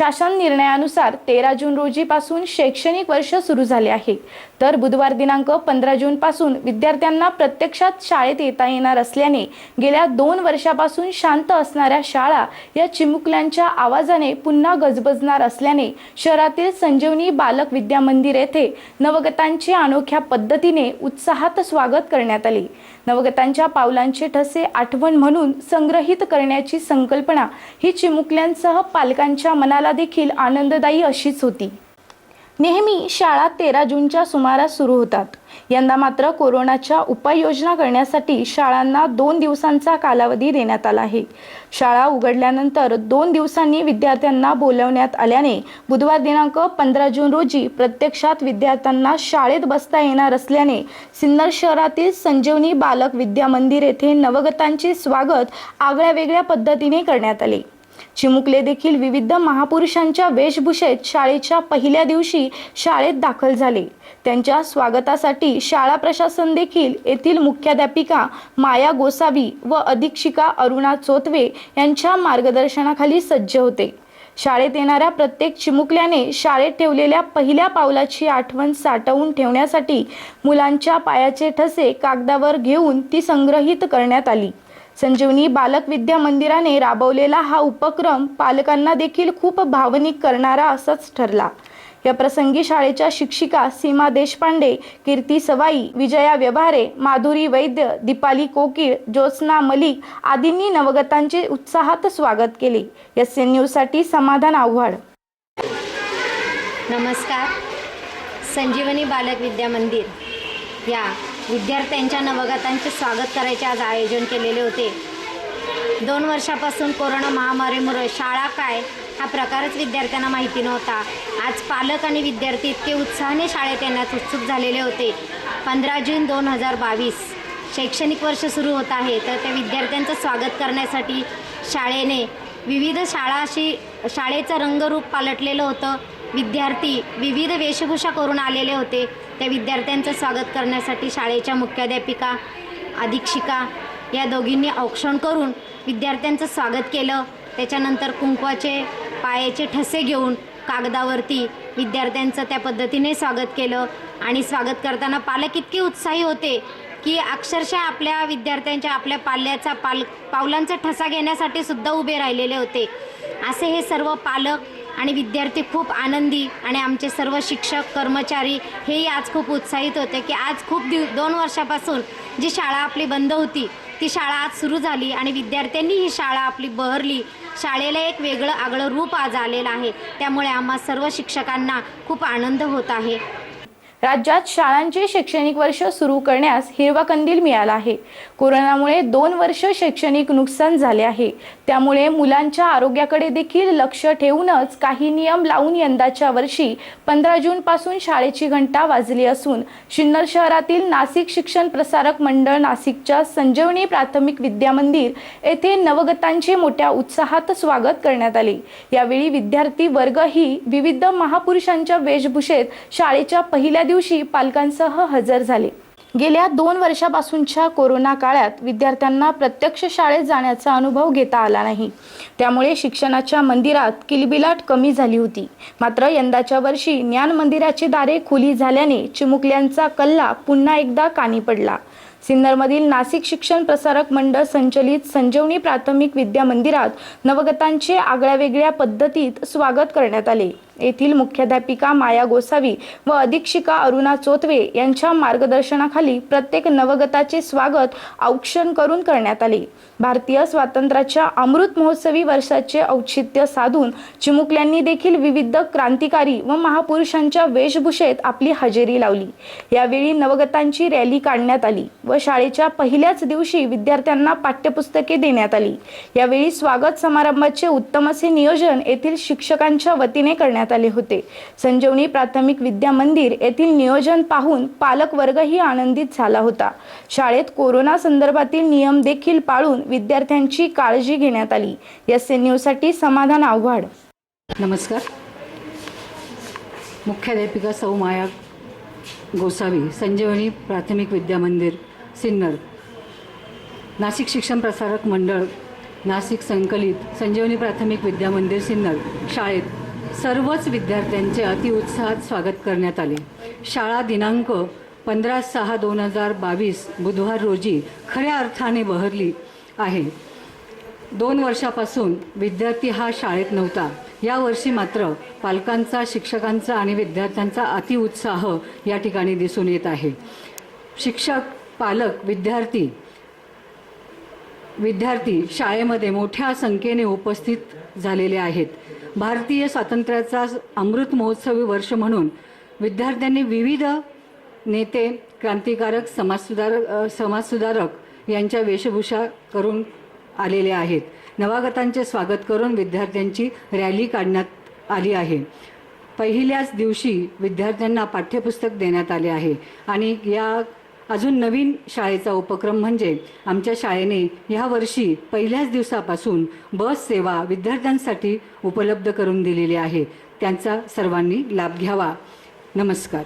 शासन निर्णयानुसार तेरा जून रोजीपासून शैक्षणिक वर्ष सुरू झाले आहे. तर बुधवार दिनांक पंधरा जूनपासून विद्यार्थ्यांना प्रत्यक्षात शाळेत येता येणार असल्याने गेल्या दोन वर्षापासून शांत असणाऱ्या शाळा या चिमुकल्यांच्या आवाजाने पुन्हा गजबजणार असल्याने शहरातील संजीवनी बालक विद्या मंदिर येथे नवगतांचे अनोख्या पद्धतीने उत्साहात स्वागत करण्यात आले. नवगतांच्या पावलांचे ठसे आठवण म्हणून संग्रहित करण्याची संकल्पना ही चिमुकल्यांसह पालकांच्या मनाला देखील आनंददायी अशीच होती. नेहमी शाळा तेरा जूनच्या सुमारास सुरू होतात. यंदा मात्र कोरोनाच्या उपाययोजना करण्यासाठी शाळांना दोन दिवसांचा कालावधी देण्यात आला आहे. शाळा उघडल्यानंतर दोन दिवसांनी विद्यार्थ्यांना बोलवण्यात आल्याने बुधवार दिनांक पंधरा जून रोजी प्रत्यक्षात विद्यार्थ्यांना शाळेत बसता येणार असल्याने सिन्नर शहरातील संजीवनी बालक विद्या मंदिर येथे नवगतांचे स्वागत आगळ्या वेगळ्या पद्धतीने करण्यात आले. चिमुकले देखील विविध महापुरुषांच्या वेशभूषेत शाळेच्या पहिल्या दिवशी शाळेत दाखल झाले. त्यांच्या स्वागतासाठी शाळा प्रशासन देखील येथील मुख्याध्यापिका माया गोसावी व अधीक्षिका अरुणा चोतवे यांच्या मार्गदर्शनाखाली सज्ज होते. शाळेत येणाऱ्या प्रत्येक चिमुकल्याने शाळेत ठेवलेल्या पहिल्या पावलाची आठवण साठवून ठेवण्यासाठी मुलांच्या पायाचे ठसे कागदावर घेऊन ती संग्रहित करण्यात आली. संजीवनी बालक विद्या मंदिराने राबवलेला हा उपक्रम पालकांना देखील खूप भावनिक करणारा असाच ठरला. या प्रसंगी शाळेच्या शिक्षिका सीमा देशपांडे कीर्ती सवाई विजया व्यवहारे माधुरी वैद्य दीपाली कोकीळ ज्योत्स्ना मलिक आदींनी नवगतांचे उत्साहात स्वागत केले. एस एन न्यूजसाठी समाधान आव्हाड. नमस्कार. संजीवनी बालक विद्या मंदिर या विद्यार्थ्यांच्या नवगतांचे स्वागत करायचे आज आयोजन केलेले होते. दोन वर्षापासून कोरोना महामारीमुळे शाळा काय हा प्रकारच विद्यार्थ्यांना माहिती नव्हता. आज पालक आणि विद्यार्थी इतके उत्साहाने शाळेत येण्यास उत्सुक झालेले होते. पंधरा जून दोन हजार बावीस शैक्षणिक वर्ष सुरू होत आहे तर त्या विद्यार्थ्यांचं स्वागत करण्यासाठी शाळेने विविध शाळा अशी शाळेचं रंगरूप पालटलेलं होतं. विद्यार्थी विविध वेशभूषा करून आलेले होते. त्या विद्यार्थ्यांचं स्वागत करण्यासाठी शाळेच्या मुख्याध्यापिका अधीक्षिका या दोघींनी औक्षण करून विद्यार्थ्यांचं स्वागत केलं. त्याच्यानंतर कुंकवाचे पायाचे ठसे घेऊन कागदावरती विद्यार्थ्यांचं त्या पद्धतीने स्वागत केलं आणि स्वागत करताना पालक इतके उत्साही होते की अक्षरशः आपल्या विद्यार्थ्यांच्या आपल्या पाल्याचा पाल पावलांचा ठसा घेण्यासाठी सुद्धा उभे राहिलेले होते. असे हे सर्व पालक आणि विद्यार्थी खूप आनंदी आणि आमचे सर्व शिक्षक कर्मचारी हेही आज खूप उत्साहित होते की आज खूप दिव दोन वर्षापासून जी शाळा आपली बंद होती ती शाळा आज सुरू झाली आणि विद्यार्थ्यांनी ही शाळा आपली बहरली. शाळेला एक वेगळं आगळं रूप आज आलेलं आहे. त्यामुळे आम्हा सर्व शिक्षकांना खूप आनंद होत आहे. राज्यात शाळांचे शैक्षणिक वर्ष सुरू करण्यास हिरवा कंदील मिळाला आहे. कोरोनामुळे दोन वर्ष शैक्षणिक नुकसान झाले आहे. त्यामुळे मुलांच्या आरोग्याकडे देखील लक्ष ठेवूनच काही नियम लावून यंदाच्या वर्षी पंधरा जून पासून शाळेची घंटा वाजली असून सिन्नर शहरातील नाशिक शिक्षण प्रसारक मंडळ नाशिकच्या संजीवनी प्राथमिक विद्या मंदिर येथे नवगतांचे मोठ्या उत्साहात स्वागत करण्यात आले. यावेळी विद्यार्थी वर्गही विविध महापुरुषांच्या वेशभूषेत शाळेच्या पहिल्या दिवशी पालकांसह हजर झाले. गेल्या दोन वर्षापासूनच्या कोरोना काळात विद्यार्थ्यांना प्रत्यक्ष शाळेत जाण्याचा अनुभव घेता आला नाही. त्यामुळे शिक्षणाच्या मंदिरात किलबिलाट कमी झाली होती. मात्र यंदाच्या वर्षी ज्ञान मंदिराची दारे खुली झाल्याने चिमुकल्यांचा कल्ला पुन्हा एकदा कानी पडला. सिन्नरमधील नाशिक शिक्षण प्रसारक मंडळ संचलित संजीवनी प्राथमिक विद्या मंदिरात नवगतांचे आगळ्या वेगळ्या पद्धतीत स्वागत करण्यात आले. येथील मुख्याध्यापिका माया गोसावी व अधीक्षिका अरुणा चोतवे यांच्या मार्गदर्शनाखाली प्रत्येक नवगताचे स्वागत औक्षण करून करण्यात आले. भारतीय स्वातंत्र्याच्या अमृत महोत्सवी वर्षाचे औचित्य साधून चिमुकल्यांनी देखील विविध क्रांतिकारी व महापुरुषांच्या वेशभूषेत आपली हजेरी लावली. यावेळी नवगतांची रॅली काढण्यात आली व शाळेच्या पहिल्याच दिवशी विद्यार्थ्यांना पाठ्यपुस्तके देण्यात आली. यावेळी स्वागत समारंभाचे उत्तम असे नियोजन येथील शिक्षकांच्या वतीने करण्यात आले होते. संजीवनी प्राथमिक विद्या मंदिर येथील नियोजन पाहून पालक वर्गही आनंदित झाला होता. शाळेत कोरोना संदर्भातील नियम देखील पाळून विद्यार्थ्यांची काळजी घेण्यात आली. एस एन न्यूजसाठी समाधान आव्हाड. नमस्कार. मुख्याध्यापिका सौ माया गोसावी संजीवनी प्राथमिक विद्या मंदिर सिन्नर. नाशिक शिक्षण प्रसारक मंडळ नाशिक संकलित संजीवनी प्राथमिक विद्या मंदिर सिन्नर. शाळेत सर्वच विद्यार्थ्यांचे अतिउत्साहात स्वागत करण्यात आले. शाळा दिनांक पंधरा सहा दोन हजार बावीस बुधवार रोजी खऱ्या अर्थाने बहरली आहे. दोन वर्षापासून विद्यार्थी हा शाळेत नव्हता. यावर्षी मात्र पालकांचा शिक्षकांचा आणि विद्यार्थ्यांचा अतिउत्साह या ठिकाणी दिसून येत आहे. शिक्षक पालक विद्यार्थी विद्यार्थी शाळेमध्ये मोठ्या संख्येने उपस्थित झालेले आहेत. भारतीय स्वातंत्र्याचा अमृत महोत्सवी वर्ष म्हणून विद्यार्थ्यांनी विविध नेते क्रांतिकारक समाजसुधारक समाजसुधारक यांच्या वेशभूषा करून आलेले आहेत. नवागतांचे स्वागत करून विद्यार्थ्यांची रॅली काढण्यात आली आहे. पहिल्याच दिवशी विद्यार्थ्यांना पाठ्यपुस्तक देण्यात आले आहे आणि या अजून नवीन शाळेचा उपक्रम म्हणजे आमच्या शाळेने ह्या वर्षी पहिल्याच दिवसापासून बस सेवा विद्यार्थ्यांसाठी उपलब्ध करून दिलेली आहे. त्यांचा सर्वांनी लाभ घ्यावा. नमस्कार.